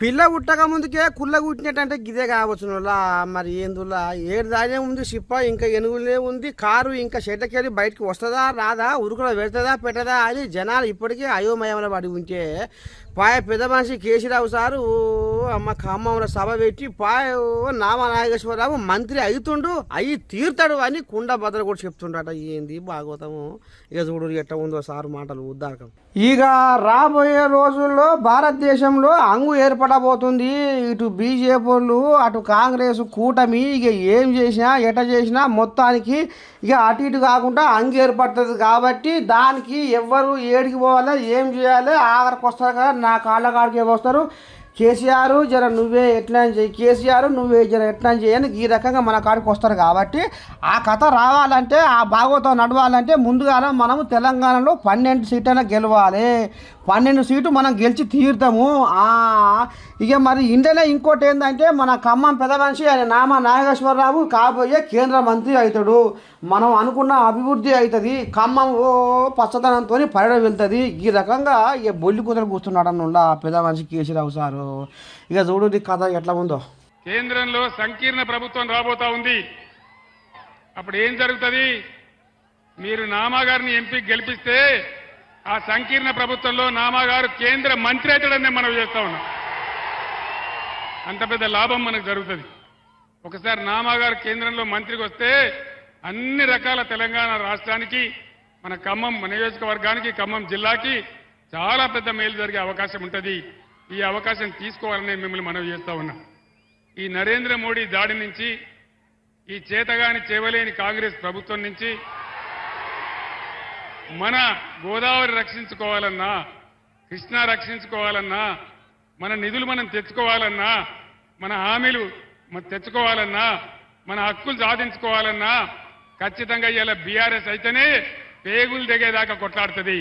పిల్ల పుట్టక ముందుకే కుళ్ళ కుట్టినట్టంటే గిదే కావచ్చు నువ్వులా. మరి ఏందులా? ఏడు దానే ఉంది సిప్ప ఇంకా ఎనుగులే ఉంది కారు ఇంకా షెడ్లకెళ్ళి బయటకు వస్తుందా రాదా ఉరుకులో పెడుతుందా పెట్టదా అని జనాలు ఇప్పటికే అయోమయంలో పడి ఉంటే పాయ పెద్ద మనిషి కేసీరావు సారు అమ్మ ఖమ్మంలో సభ పెట్టి పాయ ఓ నామ నాగేశ్వరరావు మంత్రి అవుతుండు అయ్యి తీరుతాడు అని కుండ భద్ర కూడా చెప్తుండట. ఏంది భాగవతము? ఇక చూడు ఎట్లా ఉందో సారు మాటలు ఉద్దారకం ఇక రాబోయే రోజుల్లో భారతదేశంలో అంగు పడబోతుంది. ఇటు బీజేపీ అటు కాంగ్రెస్ కూటమి ఇక ఏం చేసినా ఎట చేసినా మొత్తానికి ఇక అటు ఇటు కాకుండా అంగు ఏర్పడుతుంది కాబట్టి దానికి ఎవ్వరు ఏడికి పోవాలి ఏం చేయాలి? ఆఖరికి వస్తారు కదా నా కాళ్ళ కాడికి వస్తారు. కేసీఆర్ జర నువ్వే ఎట్లా చేయి. కేసీఆర్ నువ్వే జర ఎట్లా చేయని ఈ రకంగా మన కాడికి వస్తారు కాబట్టి ఆ కథ రావాలంటే ఆ భాగవతం నడవాలంటే ముందుగానే మనము తెలంగాణలో పన్నెండు సీట్ల గెలవాలి. పన్నెండు సీటు మనం గెలిచి తీరుతాము. ఇక మరి ఇండియాలో ఇంకోటి ఏంటంటే మన ఖమ్మం పెద్ద మనిషి ఆయన నామ నాగేశ్వరరావు కాబోయే కేంద్ర మంత్రి అవుతాడు. మనం అనుకున్న అభివృద్ధి అవుతుంది. ఖమ్మం ఓ పచ్చదనంతో పర్యటన వెళ్తుంది. ఈ రకంగా ఇక బొల్లి కుదర కూర్చున్నాడు అన్న పెద్ద మనిషి కేసీరావు సారు. ఇక చూడు కథ ఎట్లా ఉందో. కేంద్రంలో సంకీర్ణ ప్రభుత్వం రాబోతా ఉంది. అప్పుడు ఏం జరుగుతుంది? మీరు నామాగారిని ఎంపీ గెలిపిస్తే ఆ సంకీర్ణ ప్రభుత్వంలో నామాగారు కేంద్ర మంత్రి అవుతాడని మనం చేస్తా ఉన్నాం. అంత పెద్ద లాభం మనకు జరుగుతుంది. ఒకసారి నామాగారు కేంద్రంలో మంత్రికి వస్తే అన్ని రకాల తెలంగాణ రాష్ట్రానికి మన ఖమ్మం నియోజకవర్గానికి ఖమ్మం జిల్లాకి చాలా పెద్ద మేలు జరిగే అవకాశం ఉంటుంది. ఈ అవకాశం తీసుకోవాలని మిమ్మల్ని మనవి చేస్తా ఉన్నాం. ఈ నరేంద్ర మోడీ దాడి నుంచి ఈ చేతగాని చేవలేని కాంగ్రెస్ ప్రభుత్వం నుంచి మన గోదావరి రక్షించుకోవాలన్నా కృష్ణా రక్షించుకోవాలన్నా మన నిధులు మనం తెచ్చుకోవాలన్నా మన హామీలు మనం తెచ్చుకోవాలన్నా మన హక్కులు సాధించుకోవాలన్నా ఖచ్చితంగా ఇలా బీఆర్ఎస్ అయితేనే పేగులు దిగేదాకా కొట్లాడుతుంది.